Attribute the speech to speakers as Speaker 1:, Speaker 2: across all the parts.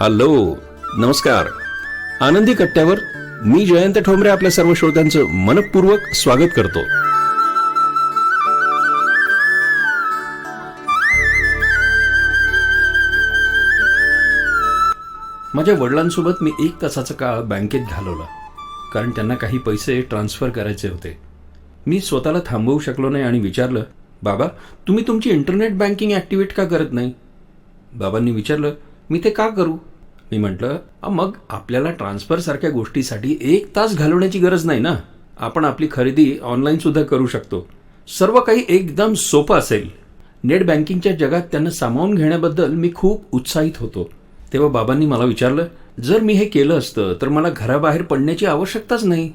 Speaker 1: Hello नमस्कार. आनंदी कट्ट्यावर मी जयंत ठोंबरे आपल्या सर्व श्रोत्यांचं मनपूर्वक स्वागत करतो. माझ्या वडिलांसोबत मी एक तासाचा काळ बँकेत घालवला. कारण त्यांना काही पैसे ट्रान्सफर करायचे होते. मी स्वतःला थांबवू शकलो नाही आणि विचारलं बाबा तुम्ही तुमची इंटरनेट बँकिंग ॲक्टिवेट का करत नाही? बाबांनी विचारलं मी ते का करू? मी म्हटलं मग आपल्याला ट्रान्सफरसारख्या गोष्टीसाठी एक तास घालवण्याची गरज नाही ना? आपण आपली खरेदी ऑनलाईन सुद्धा करू शकतो. सर्व काही एकदम सोपं असेल. नेट बँकिंगच्या जगात त्यांना सामावून घेण्याबद्दल मी खूप उत्साहित होतो. तेव्हा बाबांनी मला विचारलं जर मी हे केलं असतं तर मला घराबाहेर पडण्याची आवश्यकताच नाही.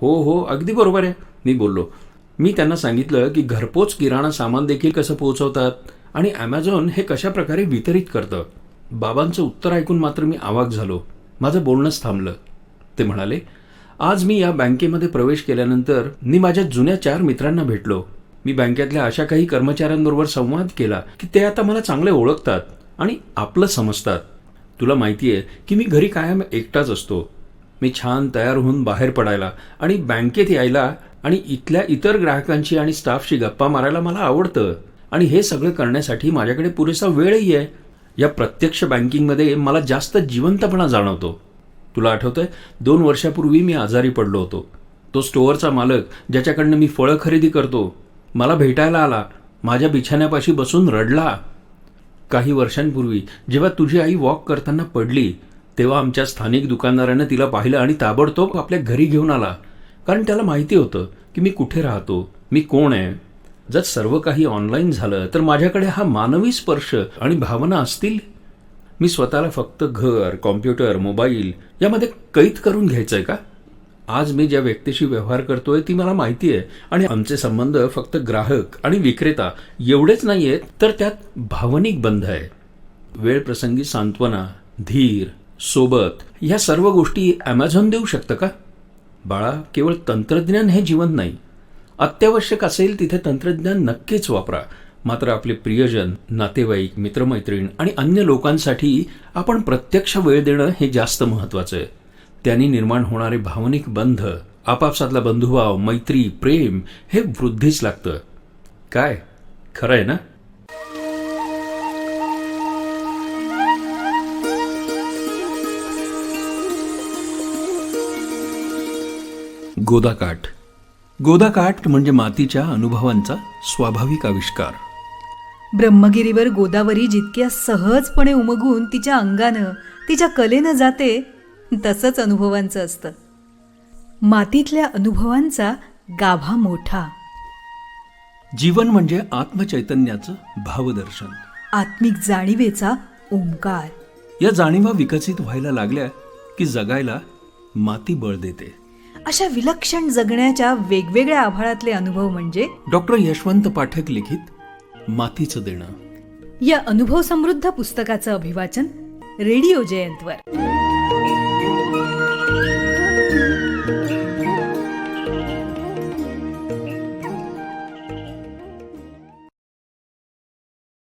Speaker 1: हो हो अगदी बरोबर आहे मी बोललो. मी त्यांना सांगितलं की घरपोच किराणा सामान देखील कसं पोहोचवतात आणि ॲमेझॉन हे कशा प्रकारे वितरित करतं. बाबांचं उत्तर ऐकून मात्र मी आवाक झालो. माझं बोलणंच थांबलं. ते म्हणाले आज मी या बँकेमध्ये प्रवेश केल्यानंतर मी माझ्या जुन्या चार मित्रांना भेटलो. मी बँकेतल्या अशा काही कर्मचाऱ्यांबरोबर संवाद केला की ते आता मला चांगले ओळखतात आणि आपलं समजतात. तुला माहिती आहे की मी घरी कायम एकटाच असतो. मी छान तयार होऊन बाहेर पडायला आणि बँकेत यायला आणि इथल्या इतर ग्राहकांशी आणि स्टाफशी गप्पा मारायला मला आवडतं. आणि हे सगळं करण्यासाठी माझ्याकडे पुरेसा वेळही आहे. या प्रत्यक्ष बँकिंगमध्ये मला जास्त जिवंतपणा जाणवतो. तुला आठवतंय? दोन वर्षापूर्वी मी आजारी पडलो होतो. तो स्टोअरचा मालक ज्याच्याकडनं मी फळं खरेदी करतो मला भेटायला आला. माझ्या बिछाण्यापाशी बसून रडला. काही वर्षांपूर्वी जेव्हा तुझी आई वॉक करताना पडली तेव्हा आमच्या स्थानिक दुकानदारानं तिला पाहिलं आणि ताबडतोब आपल्या घरी घेऊन आला. कारण त्याला माहिती होतं की मी कुठे राहतो मी कोण आहे. जर सर्व काही ऑनलाईन झालं तर माझ्याकडे हा मानवी स्पर्श आणि भावना असतील? मी स्वतःला फक्त घर कॉम्प्युटर मोबाईल यामध्ये कैद करून घ्यायचंय का? आज मी ज्या व्यक्तीशी व्यवहार करतोय ती मला माहिती आहे आणि आमचे संबंध फक्त ग्राहक आणि विक्रेता एवढेच नाही आहेत तर त्यात भावनिक बंध आहे. वेळ प्रसंगी सांत्वना धीर सोबत ह्या सर्व गोष्टी ॲमेझॉन देऊ शकतं का? बाळा केवळ तंत्रज्ञान हे जीवन नाही. अत्यावश्यक असेल तिथे तंत्रज्ञान नक्कीच वापरा. मात्र आपले प्रियजन नातेवाईक मित्रमैत्रीण आणि अन्य लोकांसाठी आपण प्रत्यक्ष वेळ देणं हे जास्त महत्त्वाचं आहे. त्यांनी निर्माण होणारे भावनिक बंध आपापसातला बंधुभाव मैत्री प्रेम हे वृद्धीच लागतं. काय? खरं आहे ना? गोदाकाठ. गोदाकाठ म्हणजे मातीच्या अनुभवांचा स्वाभाविक आविष्कार.
Speaker 2: ब्रह्मगिरीवर गोदावरी जितक्या सहजपणे उमगून तिच्या अंगानं तिच्या कलेनं जाते तसंच अनुभवांचं असतं. मातीतल्या अनुभवांचा गाभा मोठा.
Speaker 1: जीवन म्हणजे आत्मचैतन्याचं भावदर्शन.
Speaker 2: आत्मिक जाणीवेचा ओंकार.
Speaker 1: या जाणीवा विकसित व्हायला लागल्या की जगायला माती बळ देते.
Speaker 2: अशा विलक्षण जगण्याच्या वेगवेगळ्या आभाळातले अनुभव म्हणजे?
Speaker 1: डॉक्टर यशवंत पाठक लिखित मातीचं देणं.
Speaker 2: या अनुभव समृद्ध पुस्तकाचं अभिवाचन रेडिओ जयंतवर.